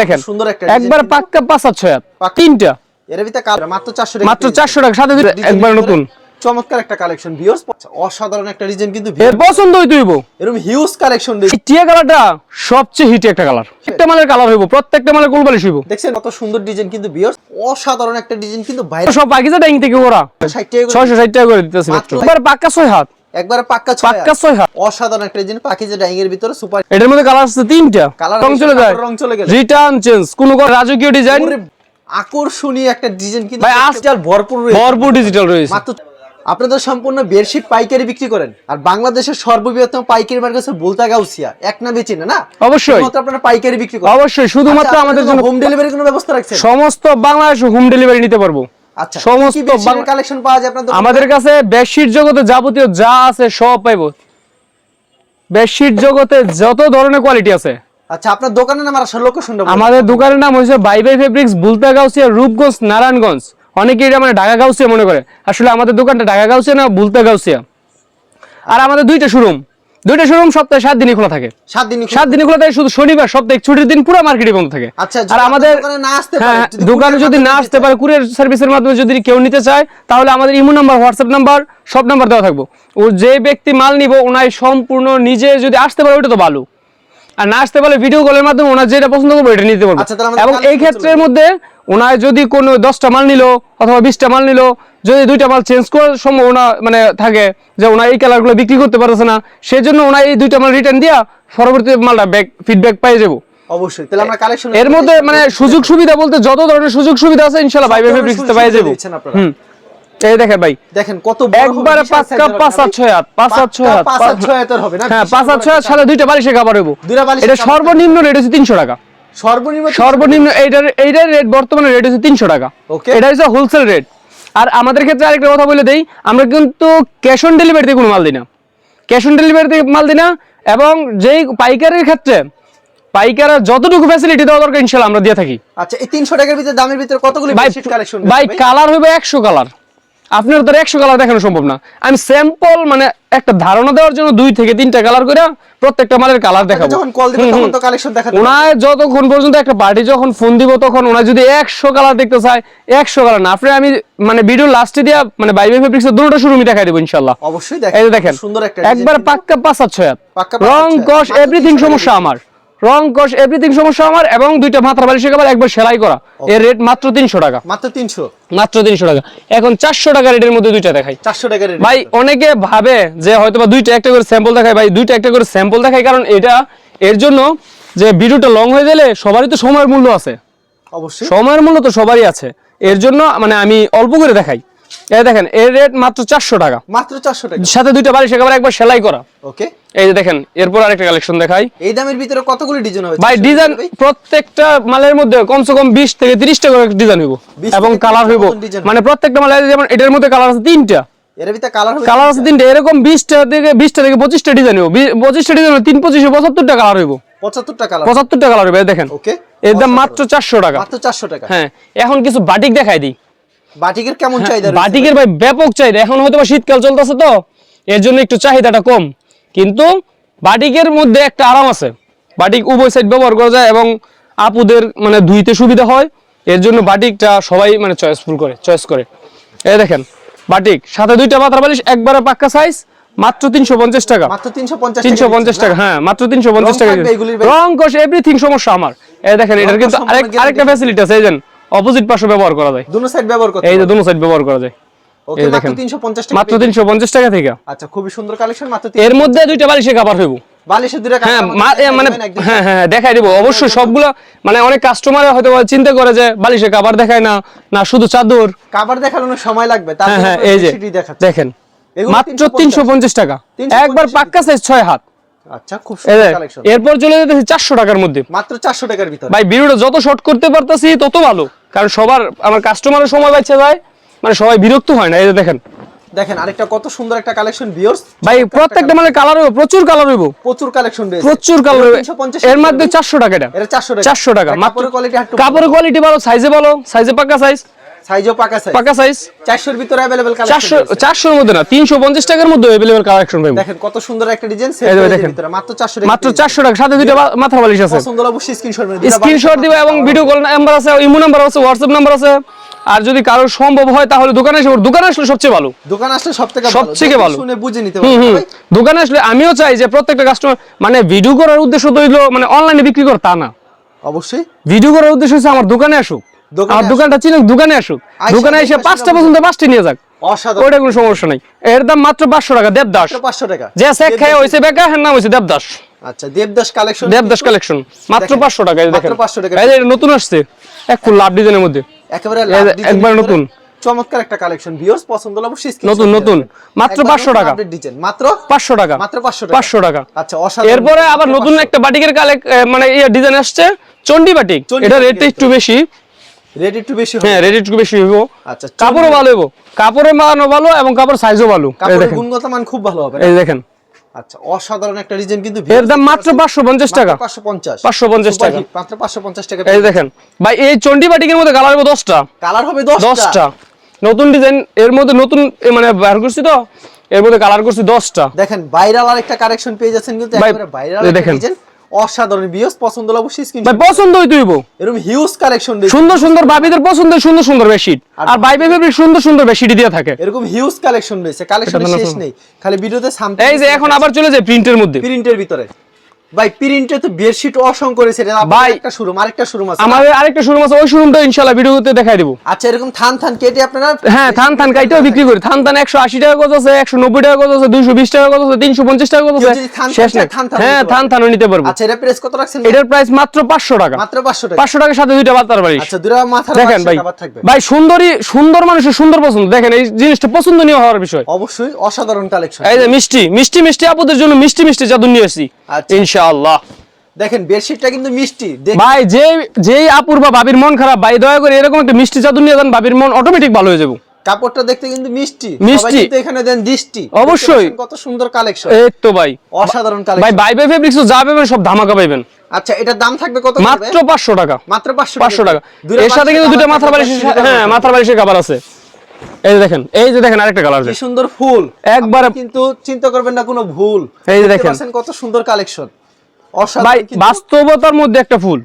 দেখেন সুন্দর একটা একবার পাক্কা পাঁচ আর ছয় তিনটা। এর ভিতরে কালার মাত্র 400 টাকা মাত্র চারশো টাকা সাথে একবার নতুন। চমৎকার একটা কালেকশন ভিউয়ার্স অসাধারণ একটা ডিজাইন কিন্তু এর পছন্দ হই তুইব এরকম হিউজ কালেকশন টিয়া কালারটা সবচেয়ে হিট একটা কালার একটা মালের কালার হইব প্রত্যেকটা মালের কুলবালিশ হইব। দেখছেন কত সুন্দর ডিজাইন কিন্তু ভিউয়ার্স অসাধারণ একটা ডিজাইন কিন্তু বাইরে সব পাকিজা ডাইং থেকে ওরা। 60 টাকা করে ছয়শো ষাট টাকা করে দিতেছে মাত্র। একবার পাক্কা ছয় হাত। একবারে পাক্কা পাক্কা ছয় হাত। অসাধারণ একটা পাকিজা ডাইং এর ভিতরে সুপার এটার মধ্যে কালার আছে তিনটা। রং চলে যায়। রং চলে গেলে। রিটার্ন চেঞ্জ কোন কোন রাজকীয় ডিজাইন আকর্ষণীয় একটা ডিজাইন কিন্তু ভাই, আজ- ডিজিটাল ভরপুর ভরপুর ডিজিটাল রয়েছে। আপনাদের সম্পূর্ণ বেডশিট পাইকারি বিক্রি করেন। আর বাংলাদেশের সর্ববৃহত্তম পাইকারি মার্কেট হচ্ছে বুলতা গাউসিয়া। এক নামে চিনে না? অবশ্যই। আপনারা পাইকারি বিক্রি করেন। অবশ্যই শুধুমাত্র আমাদের জন্য হোম ডেলিভারি কোনো ব্যবস্থা রাখছেন? সমস্ত বাংলাদেশ হোম ডেলিভারি নিতে পারব। আচ্ছা সমস্ত কালেকশন পাওয়া যায় আপনাদের আমাদের কাছে বেডশিট জগতে যাবতীয় যা আছে সব পাইবো। বেডশিট জগতে যত ধরনের কোয়ালিটি আছে। আচ্ছা আপনার দোকানের নাম আর আসলে লোকেশনটা বলুন। আমাদের দোকানের নাম হচ্ছে buy buy fabrics Bulta Gausia Rupganj Narayanganj. অনেকে এটা মানে ঢাকা গাউসিয়া মনে করে। আসলে আমাদের দোকানটা ঢাকা গাউসিয়া না বুলতা গাউসিয়া আর আমাদের দুইটা শোরুম দুইটা শোরুম সপ্তাহে সাত দিনই খোলা থাকে। সাত দিন সাত দিনই খোলা থাকে শুধু শনিবার সপ্তাহে ছুটির দিন পুরো মার্কেটে বন্ধ থাকে। আচ্ছা, আর আমাদের দোকানে হ্যাঁ যদি না আসতে পারে কুরিয়ার সার্ভিসের মাধ্যমে যদি কেউ নিতে চায় তাহলে আমাদের ইমো নাম্বার হোয়াটসঅ্যাপ নাম্বার সব নাম্বার দেওয়া থাকব। ও যে ব্যক্তি মাল নিব ওনাই সম্পূর্ণ নিজে যদি আসতে পারে ওটা তো ভালো আর না আসতে পারলে ভিডিও কলের মাধ্যমে ওনার যেটা পছন্দ করবে এটা নিতে পারবে আচ্ছা, এবং এই ক্ষেত্রের মধ্যে ওনার যদি কোনো দশটা মাল নিল অথবা বিশটা মাল নিল যদি দুইটা মাল চেঞ্জ করার সম্ভাবনা মানে থাকে যে ওনার এই কালারগুলো বিক্রি করতে পারতেছে না সেজন্য ওনার এই দুইটা মাল রিটার্ন দিয়া পরবর্তী মালটা ব্যাক ফিডব্যাক পাই যাব। অবশ্যই তাহলে আমরা কালেকশন এর মধ্যে মানে সুযোগ সুবিধা বলতে যত ধরনের সুযোগ সুবিধা আছে ইনশাআল্লাহ ভাই ভাই পেয়ে সুবিধা যাব। আপনারা। এই দেখেন ভাই দেখেন কত একবারে size এর পাঁচ হবে হাত ছয় হাত পাঁচ হাত ছয় হাত পাঁচ হাত ছয় হাতের হবে না হ্যাঁ পাঁচ বড় ছয় হাত সাথে দুইটা বালিশে হইব। দুইটা বালিশের এটা সর্বনিম্ন রেট হচ্ছে তিনশো টাকা। সর্বনিম্ন সর্বনিম্ন এইটার এইটার রেট বর্তমানে রেট হচ্ছে তিনশো টাকা। Okay. এটা হচ্ছে হোলসেল রেট আর আমাদের ক্ষেত্রে আরেকটা কথা বলে দেই আমরা কিন্তু ক্যাশ অন ডেলিভারিতে কোনো মাল দিই না। ক্যাশ অন ডেলিভারিতে মাল দিই না এবং যেই পাইকারের ক্ষেত্রে পাইকার যতটুকু ফ্যাসিলিটি দেওয়া দরকার ইনশাল্লাহ আমরা দিয়ে থাকি। আচ্ছা এই 300 টাকার ভিতরে দামের ভিতরে কতগুলো ভাই বেডশিট কালেকশন ভাই কালার হইবে একশো কালার আপনার তো একশো কালার দেখানো সম্ভব না। আমি স্যাম্পল মানে একটা ধারণা দেওয়ার জন্য দুই থেকে তিনটা কালার করে প্রত্যেকটা মালের কালার দেখাবো। ওনায় যতক্ষণ পর্যন্ত একটা পার্টি যখন ফোন দিব তখন ওনার যদি একশো কালার দেখতে চায় একশো কালার না। আপনি আমি মানে ভিডিও লাস্টে দিয়া মানে বাইবে ফেব্রিক্সের দুটো শুরুমি দেখাই দেবো ইনশাল্লাহ অবশ্যই এই দেখেন সুন্দর একটা একবার পাক্কা পাঁচ ছয় রং। কষ এভরিথিং সমস্যা আমার। রং কষ এভরিথিং সমস্যা আমার এবং দুইটা মাথার বালিশের কাবার একবার সেলাই করা। এর রেট মাত্র তিনশো টাকা। মাত্র 300 মাত্র তিনশো টাকা। এখন চারশো টাকা রেটের মধ্যে দুইটা দেখাই। 400 টাকার rate। ভাই অনেকে ভাবে যে হয়তো বা দুইটা একটা করে স্যাম্পল দেখায়। ভাই দুইটা একটা করে স্যাম্পল দেখায় কারণ এটা এর জন্য যে ভিডিওটা লং হয়ে গেলে সবারই তো সময়ের মূল্য আছে। অবশ্যই। সময়ের মূল্য তো সবারই আছে। এর জন্য মানে আমি অল্প করে দেখাই। এই দেখেন এর রেট মাত্র চারশো টাকা। মাত্র 400 টাকা। সাথে দুইটা বালিশ একেবারে একবার সেলাই করা। ওকে। এই যে দেখেন এরপর আরেকটা কালেকশন দেখাই। এই দামের ভিতরে কতগুলো ডিজাইন হবে? ভাই ডিজাইন প্রত্যেকটা মালের মধ্যে কমসে কম বিশ থেকে তিরিশটা করে ডিজাইন হইব এবং কালার হইব। মানে প্রত্যেকটা মালের যেমন এটার মধ্যে কালার আছে তিনটা। এর ভিতরে কালার হবে কালার আছে তিনটা। এরকম বিশটা থেকে বিশটা থেকে পঁচিশটা ডিজাইন হইব। ডিজাইন পঁচাত্তরটা কালার হইব। 75 টাকা কালার পঁচাত্তরটা কালার হইব দেখেন। ওকে। এর দাম মাত্র চারশো টাকা। মাত্র 400 টাকা। হ্যাঁ এখন কিছু বাটিক দেখাই দিই। বাটিকের কেমন চাহিদা বাটিকের ভাই? ব্যাপক চাহিদা। এখন হয়তো শীতকাল চলতেছে তো এর জন্য একটু চাহিদাটা কম। কিন্তু বাটিকের মধ্যে একটা আরাম আছে। বাটিক উভয় সাইড ব্যবহার করা যায় এবং আপুদের মানে ধুইতে সুবিধা হয়। এর জন্য বাটিকটা সবাই মানে চয়েসফুল করে চয়েস করে। এই দেখেন বাটিক সাথে দুইটা মাথার বালিশ একবারে পাক্কা সাইজ মাত্র তিনশো পঞ্চাশ টাকা। মাত্র তিনশো পঞ্চাশ টাকা হ্যাঁ মাত্র তিনশো পঞ্চাশ টাকা রং কোষ এভরিথিং সমস্যা আমার। এই দেখেন এটার কিন্তু আরেক আরেকটা ফ্যাসিলিটি আছে এই অপোজিট পাশে ব্যবহার করা যায়। দুনো সাইড ব্যবহার করতে এই যে দুনো সাইড ব্যবহার করা যায়। ওকে মাত্র 350 টাকা মাত্র তিনশো পঞ্চাশ টাকা থেকে। আচ্ছা খুবই সুন্দর কালেকশন মাত্র এর মধ্যে দুইটা বালিশে কাবার হইব। বালিশের দুটো হ্যাঁ মানে হ্যাঁ হ্যাঁ দেখাই দিব। অবশ্যই সবগুলো মানে অনেক কাস্টমার হয়তো চিন্তা করে যে বালিশে কাবার দেখায় না না শুধু চাদর। কাবার দেখানোর সময় লাগবে তার হ্যাঁ হ্যাঁ এই যে দেখেন মাত্র 350 টাকা। একবার পাক্কা সাইজ ছয় হাত। আচ্ছা খুব সুন্দর কালেকশন এরপর চলে যেতেছি চারশো টাকার মধ্যে। মাত্র 400 টাকার ভিতরে। ভাই ভিডিওটা যত শর্ট করতে পারতাছি তত ভালো। কারণ সবার আমার কাস্টমারের সময় বাচ্চা যায় মানে সবাই বিরক্ত হয় না এই যে দেখেন। দেখেন আরেকটা কত সুন্দর একটা কালেকশন ভিউয়ার্স ভাই প্রত্যেকটা মানে কালার হইব প্রচুর কালার হইব। প্রচুর কালেকশন রয়েছে। প্রচুর কালার হইব। 350 এর মধ্যে চারশো টাকা এটা। এটা 400 টাকা। চারশো টাকা আর মাত্র কোয়ালিটি কাপড়ের কোয়ালিটি ভালো সাইজে ভালো সাইজে পাকা সাইজ সাইজও পাকা সাইজ পাকা সাইজ 400 এর ভিতরে अवेलेबल চারশো কালেকশন চারশোর মধ্যে না তিনশো পঞ্চাশ টাকার মধ্যে অ্যাভেলেবল কালেকশন পাইবো দেখেন কত সুন্দর একটা ডিজাইন এই যে সেট দেখেন। ভিতরে মাত্র 400 টাকা মাত্র চারশো টাকা সাথে দুইটা বা- মাথার বালিশ আছে পছন্দ হলে অবশ্যই স্ক্রিনশট মেরে স্ক্রিনশট দিবা এবং ভিডিও কল নাম্বার আছে ইমো নাম্বার আছে হোয়াটসঅ্যাপ নাম্বার আছে আর যদি কারোর সম্ভব হয় তাহলে দোকানে এসে দোকানে আসলে সবচেয়ে ভালো দোকান আসলে সবথেকে ভালো সবথেকে দেখে ভালো। শুনে বুঝে নিতে হুম পারবেন হুম ভাই। দোকানে আসলে আমিও চাই যে প্রত্যেকটা কাস্টমার মানে ভিডিও করার উদ্দেশ্য তো হইলো মানে অনলাইনে বিক্রি করা তা না অবশ্যই ভিডিও করার উদ্দেশ্য হচ্ছে আমার দোকানে আসুক আসুক। দোকানটা চিনুক দোকানে আসুক। দোকানে এসে পাঁচটা পর্যন্ত পাঁচটি নিয়ে যাক। কোনো সমস্যা নাই। এর দাম মাত্র পাঁচশো টাকা দেবদাস। 500 টাকা। যে শেখ খায় হয়েছে বেকা হ্যাঁ নাম হয়েছে দেবদাস। আচ্ছা দেবদাস কালেকশন দেবদাস কালেকশন মাত্র দেখেন, পাঁচশো টাকা এই দেখেন। মাত্র 500 টাকা। এই নতুন আসছে। এক ফুল লাভ ডিজাইনের মধ্যে। একেবারে এই একবার নতুন। চমৎকার একটা কালেকশন ভিউয়ার্স পছন্দ হলে অবশ্যই নতুন, নতুন। মাত্র একবার 500 টাকা। ডিজাইন মাত্র? পাঁচশো টাকা। মাত্র 500 টাকা। পাঁচশো টাকা। আচ্ছা অসাধারণ। এরপরে আবার নতুন একটা বাটিকের কালেক মানে ইয়ে ডিজাইন আসছে চন্ডি বাটিক এটা রেটটা একটু বেশি। রেডি টু বেশি হ্যাঁ রেট একটু বেশি হইব। আচ্ছা কাপড়ও ভালো হইব। কাপড়ের মানও ভালো এবং কাপড় সাইজও ভালো। কাপড়ের গুণগত মান খুব ভালো হবে এই দেখেন। আচ্ছা অসাধারণ একটা ডিজাইন কিন্তু এর দাম মাত্র পাঁচশো পঞ্চাশ টাকা। 550 550 টাকা। মাত্র 550 টাকা এই দেখেন। ভাই এই চন্ডি বাটিকের মধ্যে কালার হবে দশটা। কালার হবে 10 দশটা। নতুন ডিজাইন এর মধ্যে নতুন মানে বার করছি তো এর মধ্যে কালার করছি দশটা। দেখেন ভাইরাল আর একটা কালেকশন পেয়ে যাচ্ছেন কিন্তু একেবারে ভাইরাল দেখেন। অসাধারণ বিয়স পছন্দ হলে অবশ্যই ভাই স্ক্রিনশট পছন্দ হই তুইবো এরকম হিউজ কালেকশন সুন্দর সুন্দর ভাবিদের পছন্দ সুন্দর সুন্দর বেডশিট আর ভাই ভাবি সুন্দর সুন্দর বেডশিট দিয়ে থাকে। এরকম হিউজ কালেকশন রয়েছে। কালেকশন শেষ নেই। খালি ভিডিওতে সামনে এই যে এখন আবার চলে যায় প্রিন্টের মধ্যে। প্রিন্টের ভিতরে। ভাই প্রিন্টে তো বেডশিট অসংখ্য রয়েছে ভাই, একটা শোরুম আরেকটা শোরুম আছে আমাদের আরেকটা শোরুম আছে ওই শোরুমটা ইনশাআল্লাহ ভিডিওতে দেখাই দেবো। আচ্ছা এরকম থান থান কেটে আপনারা হ্যাঁ থান থান কাইটাও বিক্রি করি। থান থান একশো আশি টাকা কত আছে একশো নব্বই টাকা কত আছে দুইশো বিশ টাকা কত আছে তিনশো পঞ্চাশ টাকা কত আছে। শেষ থান হ্যাঁ থান থানও নিতে পারব। আচ্ছা প্রেস কত রাখছেন এটার প্রাইস মাত্র পাঁচশো টাকা। মাত্র 500 টাকা। পাঁচশো টাকার সাথে দুইটা বাতার বাড়ি। আচ্ছা দুরা মাথার দেখেন ভাই। ভাই সুন্দরী সুন্দর মানুষের সুন্দর পছন্দ। দেখেন এই জিনিসটা পছন্দনীয় হওয়ার বিষয়। অবশ্যই অসাধারণ কালেকশন এই যে মিষ্টি মিষ্টি মিষ্টি আপুদের জন্য মিষ্টি মিষ্টি জাদু নিয়ে এসেছি। আচ্ছা। ইনশাআল্লাহ। দেখেন বেডশিটটা কিন্তু মিষ্টি। ভাই যে যেই আপুর বা ভাবির মন খারাপ ভাই দয়া করে এরকম একটা মিষ্টি জাদু নিয়ে যান ভাবির মন অটোমেটিক ভালো হয়ে যাব। কাপড়টা দেখতে কিন্তু মিষ্টি। মিষ্টি। এখানে দেন দৃষ্টি। অবশ্যই। কত সুন্দর কালেকশন এই তো ভাই। অসাধারণ ভাই কালেকশন বাই বাই ফেব্রিক্স যা পাবেন সব ধামাকা পাইবেন। আচ্ছা এটার দাম থাকবে কত মাত্র পাঁচশো টাকা। মাত্র 500 পাঁচশো টাকা। এর সাথে কিন্তু দুটো মাথার বালিশের হ্যাঁ মাথার বালিশের কাবার আছে। এই যে দেখেন এই যে দেখেন আরেকটা কালার কি সুন্দর ফুল। একবারে কিন্তু চিন্তা করবেন না কোনো ভুল। এই যে দেখেন। কত সুন্দর কালেকশন ভাই বাস্তবতার মধ্যে একটা ফুল।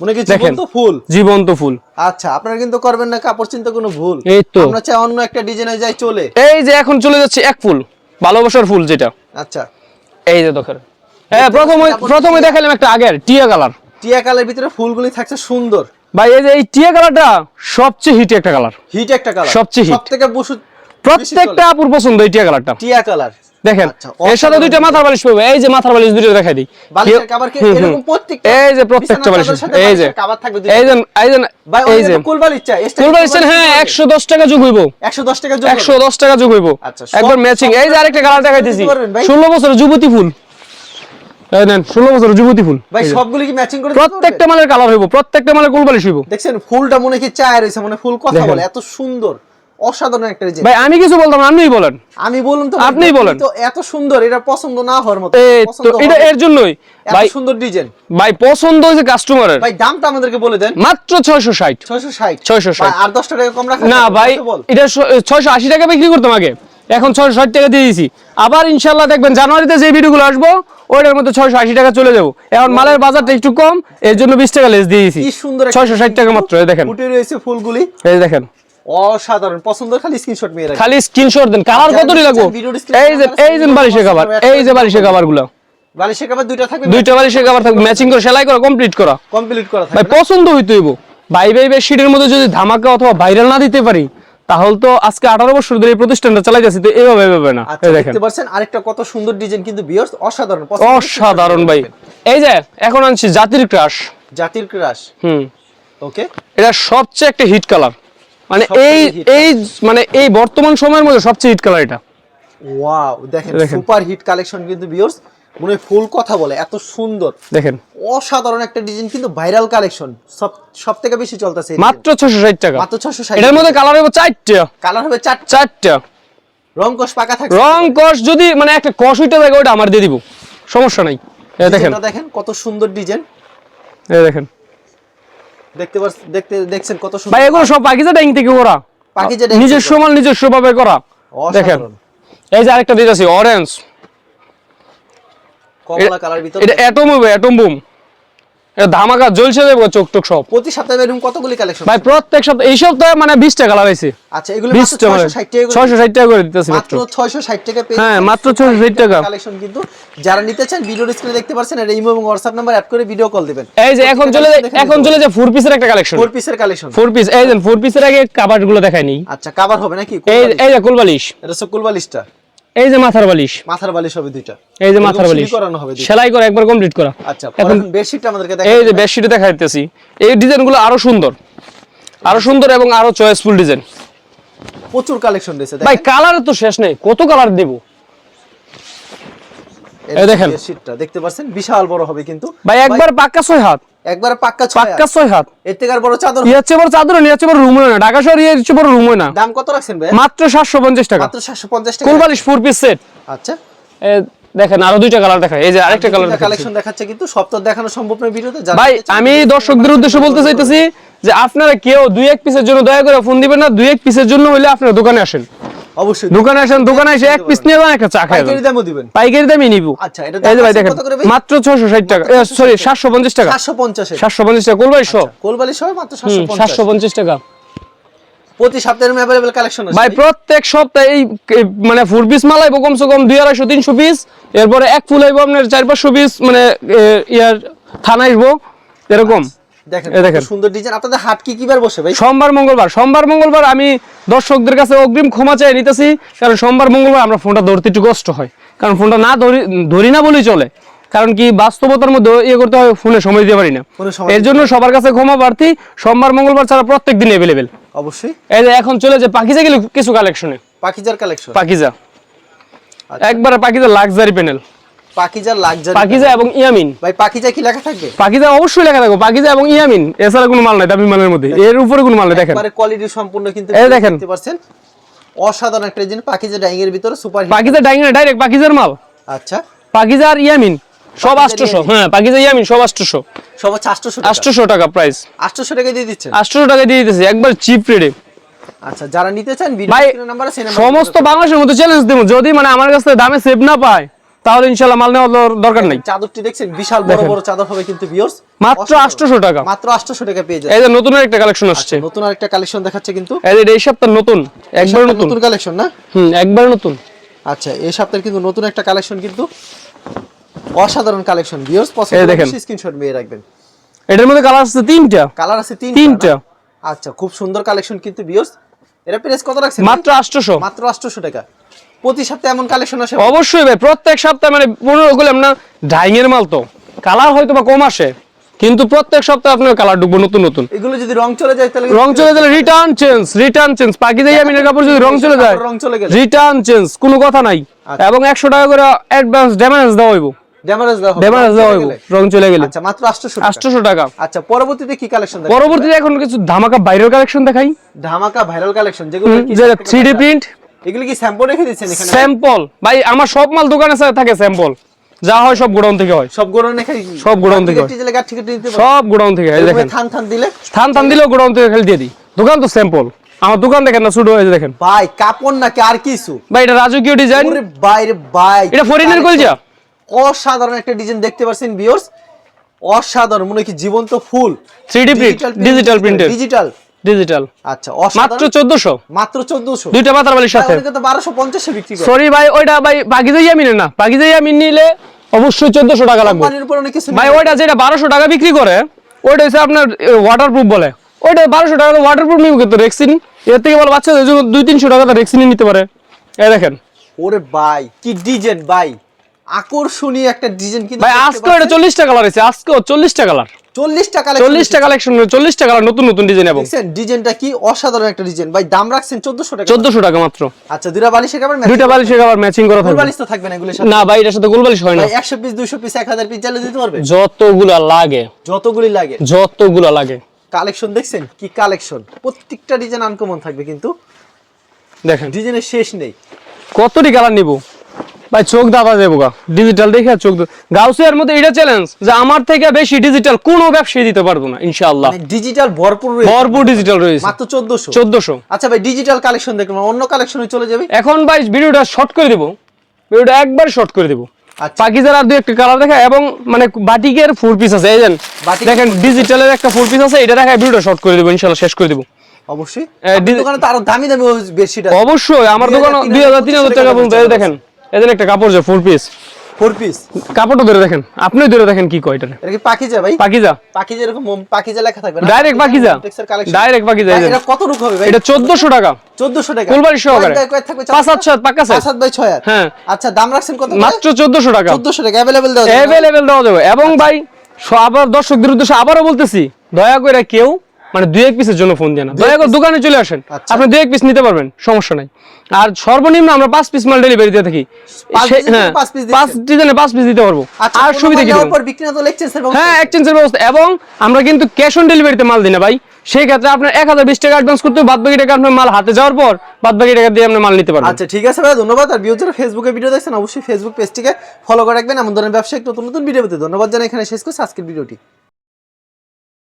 মনে কি জীবন্ত ফুল? জীবন্ত ফুল। আচ্ছা আপনারা কিন্তু করবেন না কাপড় চিন্তা কোনো ভুল। এই তো। আমরা চাই অন্য একটা ডিজাইনে যাই চলে। এই যে এখন চলে যাচ্ছে এক ফুল ভালোবাসার ফুল যেটা। আচ্ছা। এই যে দেখেন। হ্যাঁ প্রথমে প্রথমে। দেখালাম একটা আগের টিয়া কালার টিয়া কালার ভিতরে ফুলগুলি থাকছে সুন্দর। ভাই এই যে এই টিয়া কালারটা সবচেয়ে হিট একটা কালার। হিট একটা কালার। সবচেয়ে। সবথেকে বসু প্রত্যেকটা আপুর পছন্দ এই টিয়া কালারটা। টিয়া কালার। দেখেন আচ্ছা, এর সাথে দুইটা মাথার বালিশ পাবে এই যে মাথার বালিশ দেখাই দিই। এরকম প্রত্যেকটা এই যে প্রত্যেকটা বালিশ এই যে থাকবে এই যে এই যে এই এই যে যে কুল বালিশ হ্যাঁ একশো দশ টাকা যোগ হইব। 110 টাকা যোগ একশো দশ টাকা যোগ হইব। আচ্ছা, একবার ম্যাচিং এই যে আরেকটা কালার দেখাইতেছি। পারবেন ভাই? ষোলো বছরের যুবতী ফুল। নেন ষোলো বছরের যুবতী ফুল। ভাই এই কি ম্যাচিং করে প্রত্যেকটা মালের কালার হইব প্রত্যেকটা মালের কুল হইব। দেখছেন ফুলটা মনে কি চায় রয়েছে মানে ফুল কথা বলে এত সুন্দর অসাধারণ একটা ডিজাইন ভাই আমি কিছু বলতাম না, আপনিই বলেন। আমি বলুন তো আপনিই বলেন। তো এত সুন্দর এটা পছন্দ না হওয়ার মতো তো এটা এর জন্যই। ভাই সুন্দর ডিজাইন ভাই পছন্দ হয়েছে কাস্টমারের ভাই দামটা আমাদেরকে বলে দেন। মাত্র ছয়শো ষাট। 660 660 ভাই, আর 10 টাকা কম রাখা না ভাই এটা ছয়শো আশি টাকা বিক্রি করতাম আগে। এখন ছয়শো ষাট টাকা দিয়ে দিয়েছি আবার ইনশাল্লাহ দেখবেন জানুয়ারিতে যে ভিডিওগুলো আসব ওইটার মধ্যে ছয়শো আশি টাকা চলে যাব। এখন মালের বাজারটা একটু কম এর জন্য বিশ টাকা লেস দিয়েছি সুন্দর ছয়শো ষাট টাকা মাত্র দেখেন। রয়েছে ফুলগুলি। এই দেখেন। অসাধারণ। পছন্দ খালি স্ক্রিনশট মেয়ে খালি স্ক্রিনশট দেন। কালার কতটি লাগবো? এই যে এই যে বালিশের এই যে বালিশের কাপড় দুইটা থাকবে দুইটা বালিশের কাবার থাকবে ম্যাচিং করে সেলাই করা কমপ্লিট করা। কমপ্লিট করা থাকবে পছন্দ ভাই ভাই মধ্যে যদি ধামাকা অথবা ভাইরাল না দিতে পারি তাহলে তো আজকে আঠারো বছর ধরে এই প্রতিষ্ঠানটা চালাই যাচ্ছি তো এভাবে এভাবে না। আচ্ছা দেখতে পাচ্ছেন আরেকটা কত সুন্দর ডিজাইন কিন্তু ভিউয়ার্স অসাধারণ। অসাধারণ ভাই। এই যে এখন আনছি জাতির ক্রাশ জাতির ক্রাশ হুম। ওকে। এটা সবচেয়ে একটা হিট কালার মানে এই এই মানে এই বর্তমান সময়ের মধ্যে সবচেয়ে হিট কালার এটা। ওয়াও দেখেন দেখেন। সুপার হিট কালেকশন কিন্তু ভিউয়ার্স মনে ফুল কথা বলে এত সুন্দর। দেখেন। অসাধারণ একটা ডিজাইন কিন্তু ভাইরাল কালেকশন সব সব থেকে বেশি চলতেছে মাত্র ছশো ষাট টাকা। মাত্র 660 এটার মধ্যে কালার হবে চারটা। কালার হবে চার চারটা। রং কস পাকা থাকবে রং যদি মানে একটা উইটা থাকে ওটা আমার দিয়ে দিব। সমস্যা নাই। এই দেখেন। ডিজাইনটা দেখেন কত সুন্দর ডিজাইন এই দেখেন। দেখতে পাচ্ছ- দেখতে দেখছেন কত ভাই সুন্দর এগুলো সব পাকিজা ডাইং থেকে করা ডাইং নিজস্ব মাল নিজস্ব ভাবে করা। দেখেন। এই যে আরেকটা দিতেছি অরেঞ্জ কমলা কালার ভিতর এটা অ্যাটম হবে অ্যাটম বুম এটা ধামাকা জ্বলছে দেবো চোখ টোক সব প্রতি সপ্তাহে এরকম কতগুলি কালেকশন ভাই প্রত্যেক সপ্তাহে এই সপ্তাহে মানে আচ্ছা এগুলো বিশটা 660 টাকা করে ছয়শো ষাট টাকা করে দিতেছি মাত্র মাত্র। 660 টাকা পেয়ে হ্যাঁ, মাত্র 660 টাকা। কালেকশন কিন্তু যারা নিতে চান ভিডিওর স্ক্রিনে দেখতে ইমো এবং নাম্বার অ্যাড করে ভিডিও কল দিবেন। এই যে এখন চলে এখন চলে পিসের একটা কালেকশন ফোর পিসের কালেকশন পিস এই যে পিসের আগে দেখাই নি। আচ্ছা কভার হবে নাকি? এই এই যে কুলবালিশ এটা কুলবালিশটা এই যে মাথার বালিশ। মাথার বালিশ হবে দুইটা। এই যে মাথার বালিশ। করানো হবে সেলাই করে একবার কমপ্লিট করা। আচ্ছা এখন বেডশিটটা আমাদেরকে এই যে দেখাই বেডশিটে দেখা এই ডিজাইনগুলো আরও সুন্দর। আরও সুন্দর এবং আরও চয়েসফুল ডিজাইন। প্রচুর কালেকশন রয়েছে ভাই কালার তো শেষ নেই। কত কালার দেব? এই দেখেন। বেডশিটটা দেখতে পাচ্ছেন? বিশাল বড় হবে কিন্তু। ভাই একবার পাক্কা ছয় হাত। একবার পাক্কা ছয় পাক্কা ছয় হাত। এর থেকে আর বড় চাদর হচ্ছে বড় চাদর নিয়ে হচ্ছে বড় রুম না। ঢাকা শহর হচ্ছে বড় রুম না। দাম কত রাখছেন ভাই? মাত্র সাতশো পঞ্চাশ টাকা। মাত্র 750 টাকা। কুলবালিশ ফোর পিস সেট আচ্ছা দেখেন আরও দুইটা কালার দেখা এই যে আরেকটা কালার কালেকশন দেখাচ্ছে। কিন্তু সব তো দেখানো সম্ভব নয় ভিডিওতে যারা ভাই আমি দর্শকদের উদ্দেশ্যে বলতে চাইতেছি যে আপনারা কেউ দুই এক পিসের জন্য দয়া করে ফোন দিবেন না দুই এক পিসের জন্য হইলে আপনারা দোকানে আসেন। অবশ্যই দোকানে আসেন দোকানে এসে এক পিস নিয়ে যান একটা চা খাই পাইকারি দামও দিবেন পাইকারি দামই নিব আচ্ছা, এটা এই যে ভাই দাম দেখেন কত করে ভাই? মাত্র ছশো ষাট টাকা সরি সাতশো পঞ্চাশ টাকা 750 এর সাতশো পঞ্চাশ টাকা কোলবাই সব কোলবালিশ হবে মাত্র সাতশো 750 পঞ্চাশ টাকা প্রতি সপ্তাহের अवेलेबल কালেকশন আছে ভাই প্রত্যেক সপ্তাহে এই এই মানে ফোর পিস মাল আইবো কমসে কম দুই আড়াইশো তিনশো পিস এরপরে এক ফুল আইবো আপনার চার পাঁচশো পিস মানে এ, ইয়ার থানা আসবো এরকম দেখেন এই কত দেখেন। সুন্দর ডিজাইন আপনাদের হাট কি কিবার বসে ভাই? সোমবার মঙ্গলবার। সোমবার মঙ্গলবার আমি দর্শকদের কাছে অগ্রিম ক্ষমা চাই নিতেছি কারণ সোমবার মঙ্গলবার আমরা ফোনটা ধরতে একটু কষ্ট হয়। কারণ ফোনটা না ধরি ধরি না বলেই চলে। কারণ কি বাস্তবতার মধ্যে ইয়ে করতে হয় ফোনে সময় দিতে পারি না। এর জন্য সবার কাছে ক্ষমা প্রার্থী সোমবার মঙ্গলবার ছাড়া প্রত্যেক দিন অ্যাভেলেবেল অবশ্যই। এই যে এখন চলে যে পাখিজা গেলে কিছু কালেকশনে পাকিজার কালেকশন পাখিজা। আচ্ছা। একবারে Pakhija luxury panel luxury Pakhija এবং ইয়ামিন। ভাই পাকিজা কি লেখা থাকবে? অবশ্যই লেখা থাকবে। পাখিজা এবং ইয়ামিন এছাড়া কোনো মাল নাই দামি মালের মধ্যে। এর উপরে কোনো মাল নেই দেখেন। একবারে কোয়ালিটি সম্পূর্ণ কিন্তু দেখেন। দেখতে পাচ্ছেন। অসাধারণ একটা পাকিজা ডাইং এর ভিতরে সুপার পাখিজা ডাইং ডাইরেক্ট পাখিজার মাল। আচ্ছা। পাকিজা আর ইয়ামিন সব পাকিজা। হ্যাঁ পাকিজা ইয়ামিন সব সব হচ্ছে 800 টাকা। প্রাইস 800 টাকা দিয়ে আটশোশো টাকা দিয়ে দিতেছি একবার চিপ রেটে আচ্ছা যারা নিতে চান ভিডিও নাম্বার আছে সমস্ত বাংলাদেশের মধ্যে চ্যালেঞ্জ দেবো। যদি মানে আমার কাছ দামে সেভ না পায় তাহলে ইনশাল্লাহ মাল নেওয়ার দরকার নাই। চাদরটি দেখছেন বিশাল বড় বড় চাদর হবে কিন্তু ভিউয়ার্স মাত্র 800 টাকা। মাত্র 800 টাকা পেয়ে যাবেন। এই যে নতুন একটা কালেকশন আসছে। নতুন আরেকটা কালেকশন দেখাচ্ছে কিন্তু। এই যে এই সপ্তাহ নতুন একবার নতুন। নতুন কালেকশন না? হুম একবার নতুন। আচ্ছা এই সপ্তাহের কিন্তু নতুন একটা কালেকশন কিন্তু অসাধারণ কালেকশন ভিউয়ার্স পছন্দ দেখেন। স্ক্রিনশট নিয়ে রাখবেন। এটার মধ্যে কালার আছে তিনটা। কালার আছে তিন তিনটা। আচ্ছা খুব সুন্দর কালেকশন কিন্তু ভিউয়ার্স এরা প্রাইস কত রাখছেন? মাত্র আটশোশো। মাত্র 800 টাকা। প্রতি সপ্তাহে এমন কালেকশন আসে? অবশ্যই ভাই প্রত্যেক সপ্তাহে মানে পনেরো করলাম না ডাইং এর মাল তো। কালার হয়তো বা কম আসে কিন্তু প্রত্যেক সপ্তাহে আপনার কালার ঢুকবো নতুন নতুন। এগুলো যদি রং চলে যায় তাহলে রং চলে গেলে রিটার্ন চেঞ্জ রিটার্ন চেঞ্জ পাখি দিয়ে আমিনের কাপড় যদি রং চলে যায় রং চলে গেলে? রিটার্ন চেঞ্জ কোনো কথা নাই। আচ্ছা। এবং একশো টাকা করে অ্যাডভান্স ড্যামেজ দেওয়া হইব। ড্যামেজ দেওয়া ড্যামেজ দেওয়া হইব গেলে। রং চলে গেলে। আচ্ছা মাত্র 800 টাকা। আচ্ছা পরবর্তীতে কি কালেকশন পরবর্তীতে এখন কিছু ধামাকা ভাইরাল কালেকশন দেখাই। ধামাকা ভাইরাল কালেকশন যেগুলো কি যে থ্রি ডি প্রিন্ট এগুলো কি স্যাম্পল রেখে দিচ্ছেন এখানে? স্যাম্পল ভাই আমার সব মাল দোকানে থাকে স্যাম্পল যা হয় সব গোডাউন থেকে হয়। সব গোড়ন রেখে সব গোডাউন থেকে সব গোডাউন থেকে দেখেন। থান থান দিলে? থান থান দিলেও গোডাউন থেকে খালি দিয়ে দিই। দোকান তো স্যাম্পল আমার দোকান দেখেন না শুরু হয়েছে দেখেন। ভাই কাপড় নাকি আর কিছু? ভাই এটা রাজকীয় ডিজাইন বাইরে ভাই এটা ফরিনের কলজা। অসাধারণ একটা ডিজাইন দেখতে পাচ্ছেন ভিউয়ার্স অসাধারণ মনে কি জীবন্ত ফুল। 3D print, digital printed। Digital digital আচ্ছা মাত্র অসাধারণ চোদ্দশো। মাত্র 1400 দুইটা পাতার সাথে। ওদিকে তো 1250 এ বিক্রি করে। সরি ভাই ওইটা ভাই বাকিজাই আমি না। বাকিজাই আমি নিলে অবশ্যই চোদ্দশো টাকা লাগবে। ভাই ওইটা যেটা বারোশো টাকা বিক্রি করে ওইটা হচ্ছে আপনার ওয়াটার প্রুফ বলে। ওইটা বারোশো টাকা ওয়াটার প্রুফ নিবে কিন্তু রেক্সিন এর থেকে বলো বাচ্চাদের জন্য দুই তিনশো টাকা রেক্সিনই নিতে পারে। এই দেখেন। ওরে ভাই কি ডিজাইন ভাই। আকর্ষণীয় একটা ডিজাইন কিন্তু ভাই আজকে ওটা পাচ্ছেন। চল্লিশটা কালার আছে আজকেও চল্লিশটা কালার 40 টাকা চল্লিশটা কালেকশন চল্লিশটা কালার নতুন নতুন ডিজাইন এবং ডিজাইনটা কি অসাধারণ একটা ডিজাইন ভাই দাম রাখছেন 1400 টাকা। চোদ্দশো টাকা মাত্র। আচ্ছা বালিশের বালিশের ম্যাচিং করা ফুল থাকবে। বালিশ তো থাকবে না এগুলোর সাথে। না ভাই এটার সাথে গোলবালিশ হয় না। 100 পিস 200 পিস 1000 পিস চাইলে দিতে পারবে? যতগুলা লাগে। যতগুলি লাগে। যতগুলা লাগে। কালেকশন দেখছেন? কি কালেকশন প্রত্যেকটা ডিজাইন আনকমন থাকবে কিন্তু। দেখেন। ডিজাইনের শেষ নেই। কতটি কালার নিব? ভাই চোখ দাবা যাব গা ডিজিটাল দেখে চোখ গাউসিয়ার মধ্যে এটা চ্যালেঞ্জ যে আমার থেকে বেশি ডিজিটাল কোনো ব্যবসায়ী দিতে পারব না ইনশাআল্লাহ। ডিজিটাল ভরপুর রয়েছে। ভরপুর ডিজিটাল রয়েছে। মাত্র চোদ্দশো? চোদ্দশো। আচ্ছা ভাই ডিজিটাল কালেকশন দেখলাম অন্য কালেকশনে চলে যাবে? এখন ভাই ভিডিওটা শর্ট করে দেবো। ভিডিওটা একবার শর্ট করে দেবো। আচ্ছা। পাকিজার আর দুই একটা কালার দেখা এবং মানে বাটিকের ফুল পিস আছে এই দেখেন ডিজিটালের একটা ফুল পিস আছে এটা দেখা ভিডিওটা শর্ট করে দেবো ইনশাআল্লাহ শেষ করে দেবো। অবশ্যই। এ, দোকানে তো আরও দামি দামি বেডশিট আছে। অবশ্যই আমার দোকানে দুই হাজার তিন হাজার টাকা পর্যন্ত দেখেন। এই দেন একটা কাপড় যে ফুল পিস ফোর পিস কাপড়টা ধরে দেখেন আপনিও ধরে দেখেন কি কয় এটা এটা কি পাখিজা ভাই পাকিজা পাখিজা এরকম পাখিজা লেখা থাকবে না Direct পাখিজা। Direct পাখিজা, এই যে। এটা কত রুক হবে ভাই এটা চোদ্দশো টাকা 1400 টাকা ফুলবাড়ি সহকারে। কয় বাই কয় থাকবে পাঁচ হাত ছয় পাক্কা পাঁচ size। হাত বাই ছয় হাত হ্যাঁ। আচ্ছা দাম রাখছেন কত মাত্র চোদ্দশো টাকা 1400 টাকা अवेलेबल দেওয়া যাবে না? অ্যাভেলেবেল দেওয়া যাবে এবং ভাই স- আবার দর্শকদের উদ্দেশ্যে আবারও বলতেছি দয়া করে কেউ মানে দুই এক পিসের জন্য ফোন দেয় না। দয়া করে দোকানে চলে আসেন। আচ্ছা। আপনি দুই এক পিস নিতে পারবেন সমস্যা নাই। আর সর্বনিম্ন আমরা পাঁচ পিস মাল ডেলিভারি দিয়ে থাকি। পাঁচ ডিজাইনে হ্যাঁ পাঁচ পিস দিতে পারব। আচ্ছা আর সুবিধা কি হ্যাঁ এক্সচেঞ্জের ব্যবস্থা। এবং আমরা কিন্তু ক্যাশ অন ডেলিভারিতে মাল দিই না ভাই। সেই ক্ষেত্রে আপনার এক হাজার বিশ টাকা অ্যাডভান্স করতে হবে। বাদ বাকি টাকা আপনার মাল হাতে যাওয়ার পর বাদ বাকি টাকা দিয়ে আপনি মাল নিতে পারবেন। আচ্ছা ঠিক আছে ভাই ধন্যবাদ। আর ভিউ যারা ফেসবুকে ভিডিও দেখছেন অবশ্যই ফেসবুক পেজটিকে ফলো করে রাখবেন। এমন ধরনের ব্যবসায়িক নতুন নতুন ভিডিও পেতে ধন্যবাদ জানাই। এখানে শেষ করছি। আজকের ভিডিওটি